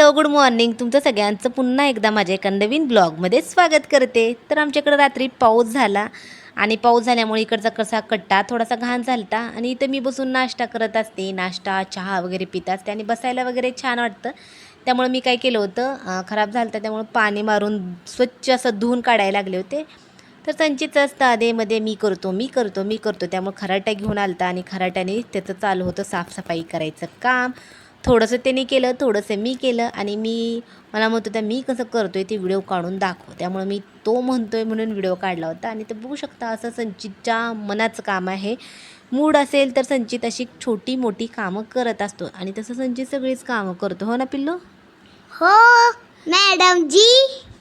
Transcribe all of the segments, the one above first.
Hello good morning. तुमचं सगळ्यांचं पुन्हा एकदा माझ्या एका नवीन ब्लॉगमध्ये स्वागत करते. तर आमच्याकडे रात्री पाऊस झाला आणि पाऊस झाल्यामुळे इकडचा कसा कट्टा थोडासा घाण झालता आणि इथं मी बसून नाश्ता करत असते. नाश्ता चहा वगैरे पित असते आणि बसायला वगैरे छान वाटतं. त्यामुळे मी काय केलं होतं खराब झालं होतं त्यामुळे पाणी मारून स्वच्छ असं धुवून काढायला लागले होते. तर संचित असतं आधेमध्ये मी करतो मी करतो मी करतो. त्यामुळे खराटा घेऊन आलता आणि खराट्याने त्याचं चालू होतं साफसफाई करायचं काम. थोडंसं त्यांनी केलं थोडंसं मी केलं आणि मी मला म्हणत होता मी कसं करतो आहे ते व्हिडिओ काढून दाखव. त्यामुळे मी तो म्हणतो आहे म्हणून व्हिडिओ काढला होता. आणि ते बघू शकता असं संचितच्या मनाचं काम आहे. मूड असेल तर संचित अशी छोटी मोठी कामं करत असतो आणि तसं संचित सगळीच कामं करतो. हो ना पिल्लू? हो मॅडम जी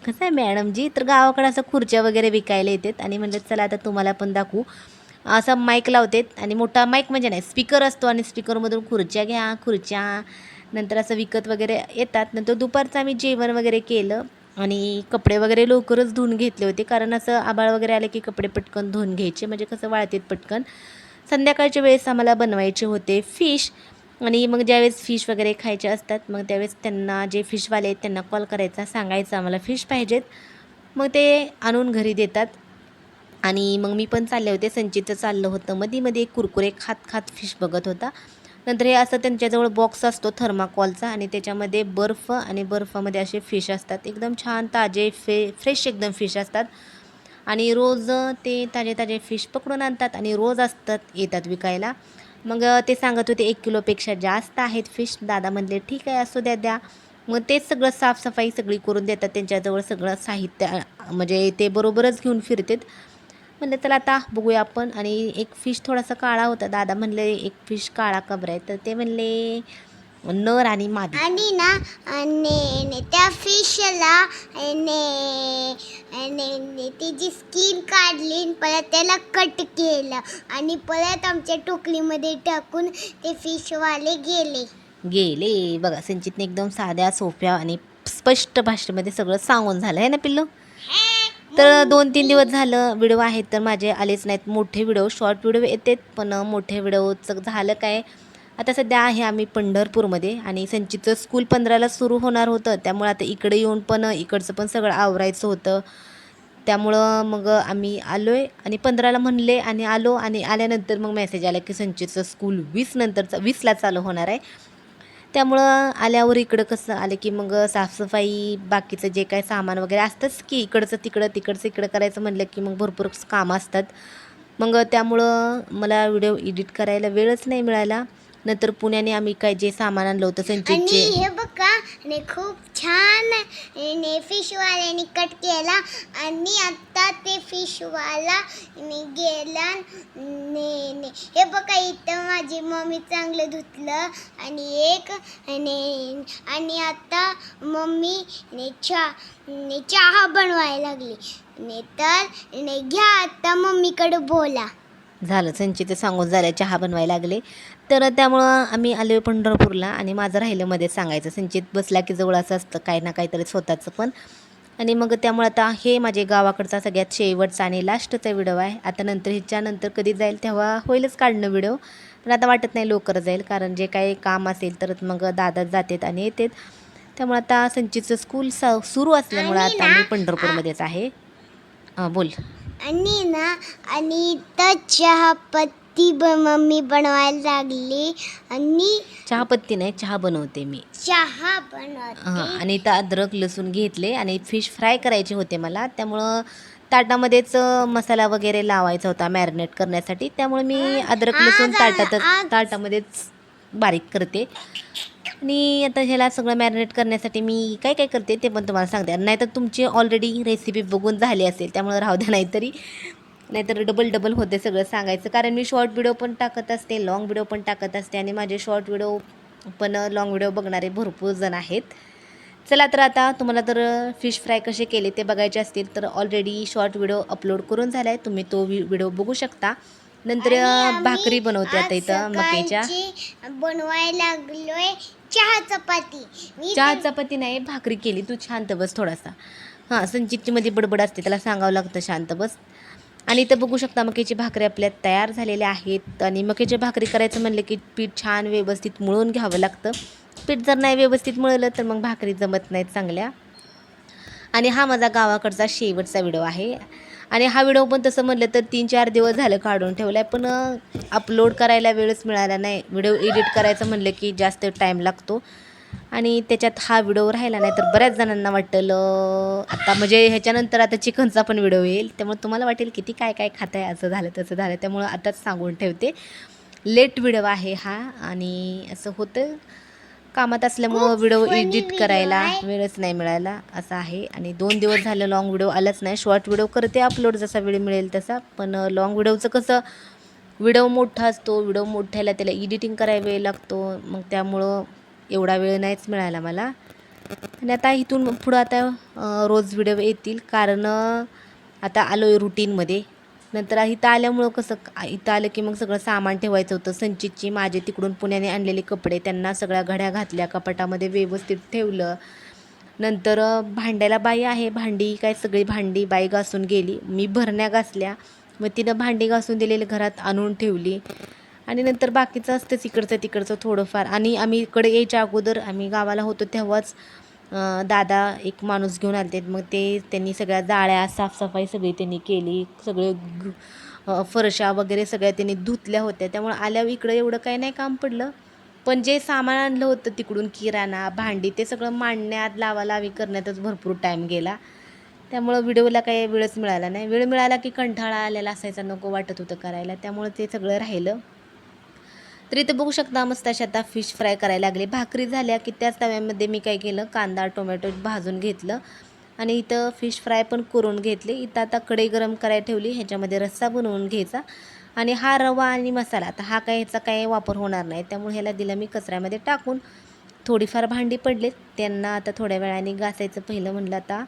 कसं आहे मॅडमजी? तर गावाकडे असं खुर्च्या वगैरे विकायला येतात आणि म्हणलं चला आता तुम्हाला पण दाखवू. असं माईक लावतात. आणि मोठा माईक म्हणजे नाही स्पीकर असतो आणि स्पीकरमधून खुर्च्या घ्या खुर्च्या. नंतर असं विकत वगैरे येतात. नंतर दुपारचं आम्ही जेवण वगैरे केलं. आणि कपडे वगैरे लवकरच धुवून घेतले होते. कारण असं आबाळ वगैरे आले की कपडे पटकन धुवून घ्यायचे. म्हणजे कसं वाळतेत पटकन. संध्याकाळच्या वेळेस आम्हाला बनवायचे होते फिश आणि मग ज्यावेळेस फिश वगैरे खायचे असतात मग त्यावेळेस त्यांना जे फिशवाले आहेत त्यांना कॉल करायचा सांगायचं आम्हाला फिश पाहिजेत. मग ते आणून घरी देतात. आणि मग मी पण चालले होते संचितचं चाललं होतं. मध्ये मध्ये कुरकुरे खात खात फिश बघत होता. नंतर हे असं त्यांच्याजवळ बॉक्स असतो थर्माकॉलचा आणि त्याच्यामध्ये बर्फ आणि बर्फामध्ये असे फिश असतात. एकदम छान ताजे फे फ्रेश एकदम फिश असतात. आणि रोज ते ताजे ताजे फिश पकडून आणतात आणि रोज असतात येतात विकायला. मग ते सांगत होते एक किलोपेक्षा जास्त आहेत फिश दादा म्हणले ठीक आहे असू द्या द्या. मग तेच सगळं साफसफाई सगळी करून देतात त्यांच्याजवळ सगळं साहित्य म्हणजे ते बरोबरच घेऊन फिरतात. म्हणलं चला आता बघूया आपण. आणि एक फिश थोडासा काळा होता. दादा म्हणले एक फिश काळा कबरा आहे. तर ते म्हणले नर आणि मादी. आणि ना आणि आणि त्या फिशला तिची स्किन काढली परत त्याला कट केलं. आणि परत आमच्या टोकलीमध्ये टाकून ते फिशवाले गेले. गेले. बघा संचितने एकदम साध्या सोप्या आणि स्पष्ट भाषेमध्ये सगळं सांगून झालं आहे ना पिल्लू? तर दोन तीन दिवस झालं व्हिडिओ आहेत तर माझे आलेच नाहीत. मोठे व्हिडिओ शॉर्ट व्हिडिओ येतात पण मोठे व्हिडिओचं झालं काय? आता सध्या आहे आम्ही पंढरपूरमध्ये आणि संचितचं स्कूल पंधराला सुरू होणार होतं. त्यामुळे आता इकडे येऊन पण इकडचं पण सगळं आवरायचं होतं. त्यामुळं मग आम्ही आलो आहे आणि पंधराला म्हणले आणि आलो आणि आल्यानंतर मग मेसेज आला की संचितचं स्कूल वीस नंतरचं वीसला चालू होणार आहे. त्यामुळं आल्यावर इकडं कसं आलं की मग साफसफाई बाकीचं जे काय सामान वगैरे असतंच की इकडचं तिकडं तिकडचं इकडं करायचं म्हणलं की मग भरपूर कामं असतात. मग त्यामुळं मला व्हिडिओ एडिट करायला वेळच नाही मिळाला. नंतर पुण्याने आम्ही काय जे सामान आणलं होतं आणि संचितचे हे बघा आणि खूप छान आणि फिशवाल्याने कट केला. आणि आता ते फिशवाला ने गेला ने ने हे बघा इथं माझी मम्मी चांगलं धुतलं. आणि एक आणि आणि आता मम्मी ने चहा ने चहा बनवायला लागली. ने तर ने घ्या आता मम्मीकडे बोला. झालं संचित सांगून झालं चहा बनवायला लागले. तर त्यामुळं आम्ही आलो पंढरपूरला आणि माझं राहिलं मध्ये सांगायचं. संचित बसला की जवळ असं असतं काही ना काहीतरी स्वतःचं पण. आणि मग त्यामुळे आता हे माझे गावाकडचा सगळ्यात शेवटचा आणि लास्टचा व्हिडिओ आहे. आता नंतर ह्याच्यानंतर कधी जाईल तेव्हा होईलच काढणं व्हिडिओ. पण आता वाटत नाही लवकर जाईल कारण जे काही काम असेल तर मग दादा जातात आणि येतात. त्यामुळे आता संचितचं स्कूल स सुरू असल्यामुळं आता मी पंढरपूरमध्येच आहे. बोल. आणि ना आणि तर चहापत्ती ब मम्मी बनवायला लागली. आणि चहापत्ती नाही चहा बनवते मी. चहा हां बनवते आणि इथं अद्रक लसूण घेतले आणि फिश फ्राय करायचे होते मला. त्यामुळं ताटामध्येच अ, मसाला वगैरे लावायचा होता मॅरिनेट करण्यासाठी. त्यामुळे मी अद्रक लसूण ताटातच ताटामध्येच बारीक करते. आणि आता ह्याला सगळं मॅरिनेट करण्यासाठी मी काय काय करते ते पण तुम्हाला सांगते. नाहीतर तुमची ऑलरेडी रेसिपी बघून झाली असेल. त्यामुळे राहू द्या नाहीतरी. नाहीतर डबल डबल होते सगळं सांगायचं. कारण मी शॉर्ट व्हिडिओ पण टाकत असते लाँग व्हिडिओ पण टाकत असते आणि माझे शॉर्ट व्हिडिओ पण लाँग व्हिडिओ बघणारे भरपूर जण आहेत. चला तर आता तुम्हाला तर फिश फ्राय कसे केले ते बघायचे असतील तर ऑलरेडी शॉर्ट व्हिडिओ अपलोड करून झाला आहे तुम्ही तो व्हिडिओ बघू शकता. नंतर भाकरी बनवते आता इथं सकाळची बनवायला लागलोय चहा चपाती. चहा चपाती नाही भाकरी केली. तू शांत बस थोडासा. हां संचितची मध्ये बडबड असते त्याला सांगावं लागतं शांत बस. आणि इथं बघू शकता मक्याची भाकरी आपल्या तयार झालेल्या आहेत. आणि मक्याची भाकरी करायचं म्हणलं की पीठ छान व्यवस्थित मळून घ्यावं लागतं. पीठ जर नाही व्यवस्थित मळलं तर मग भाकरी जमत नाहीत चांगल्या. आणि हा माझा गावाकडचा शेवटचा व्हिडिओ आहे. आणि हा व्हिडिओ पण तसं म्हटलं तर तीन चार दिवस झालं काढून ठेवला आहे पण अपलोड करायला वेळच मिळाला नाही. व्हिडिओ एडिट करायचं म्हणलं की जास्त टाईम लागतो. आणि त्याच्यात हा व्हिडिओ राहिला नाही तर बऱ्याच जणांना वाटेल आता म्हणजे ह्याच्यानंतर आता चिकनचा पण व्हिडिओ येईल. त्यामुळे तुम्हाला वाटेल किती काय काय खात आहे असं झालं तसं झालं. त्यामुळं आताच सांगून ठेवते. लेट व्हिडिओ आहे हा आणि असं होतं. कामात असल्यामुळं व्हिडिओ एडिट करायला. वेळच नाही मिळाला असं आहे. आणि दोन दिवस झालं लॉंग व्हिडिओ आलाच नाही. शॉर्ट व्हिडिओ करते अपलोड जसा वेळ मिळेल तसा. पण लॉंग व्हिडिओचं कसं व्हिडिओ मोठा असतो. व्हिडिओ मोठ्याला त्याला एडिटिंग करायला वेळ लागतो. मग त्यामुळं एवढा वेळ नाहीच मिळाला मला. आणि आता इथून पुढं आता रोज व्हिडिओ येतील. कारण आता आलो आहे रुटीनमध्ये नंतर इथं आल्यामुळं कसं इथं आलं की मग सगळं सामान ठेवायचं होतं. संचितची माझे तिकडून पुण्याने आणलेले कपडे त्यांना सगळ्या घड्या घातल्या कपाटामध्ये व्यवस्थित ठेवलं. नंतर भांड्याला बाई आहे. भांडी काय सगळी भांडी बाई घासून गेली. मी भरण्या घासल्या. मग तिनं भांडी घासून दिलेली घरात आणून ठेवली. आणि नंतर बाकीचं असतंच इकडचं तिकडचं थोडंफार. आणि आम्ही इकडे यायच्या अगोदर आम्ही गावाला होतो तेव्हाच दादा एक माणूस घेऊन आले मग ते त्यांनी सगळ्या जाळ्या साफसफाई सगळी त्यांनी केली. सगळे फरशा वगैरे सगळ्या त्यांनी धुतल्या होत्या. त्यामुळे आल्यावर इकडं एवढं काही नाही काम पडलं. पण जे सामान आणलं होतं तिकडून किराणा भांडी ते सगळं मांडण्यात लावालावी करण्यातच भरपूर टाईम गेला. त्यामुळं व्हिडिओला काही वेळच मिळाला नाही. वेळ मिळाला की कंठाळा आलेला असायचा नको वाटत होतं करायला. त्यामुळं ते सगळं राहिलं. तर इथं बघू शकता मस्त अशा आता फिश फ्राय करायला लागली. भाकरी झाल्या की त्याच तव्यामध्ये मी काय केलं? कांदा टोमॅटो भाजून घेतलं. आणि इथं फिश फ्राय पण करून घेतले. इथं आता कढई गरम करायला ठेवली. ह्याच्यामध्ये रस्सा बनवून घ्यायचा. आणि हा रवा आणि मसाला आता हा काय ह्याचा काही वापर होणार नाही. त्यामुळे ह्याला दिलं मी कचऱ्यामध्ये टाकून. थोडीफार भांडी पडलेत. त्यांना आता थोड्या वेळाने घासायचं. पहिलं म्हणलं आता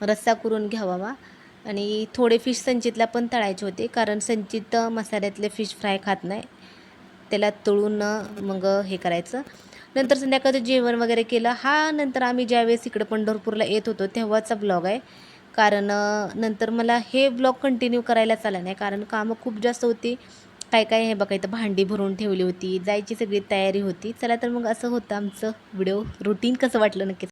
रस्सा करून घ्यावा आणि थोडे फिश संचितला पण तळायचे होते. कारण संचित मसाल्यातले फिश फ्राय खात नाही. त्याला तळून मग हे करायचं. नंतर संध्याकाळचं जेवण वगैरे केलं. हा नंतर आम्ही ज्यावेळेस इकडं पंढरपूरला येत होतो तेव्हाचा ब्लॉग आहे. कारण नंतर मला हे ब्लॉग कंटिन्यू करायला चालला नाही. कारण कामं खूप जास्त होती. काय काय हे बघा इथं भांडी भरून ठेवली होती. जायची सगळी तयारी होती. चला तर मग असं होतं आमचं व्हिडिओ रुटीन कसं वाटलं नक्की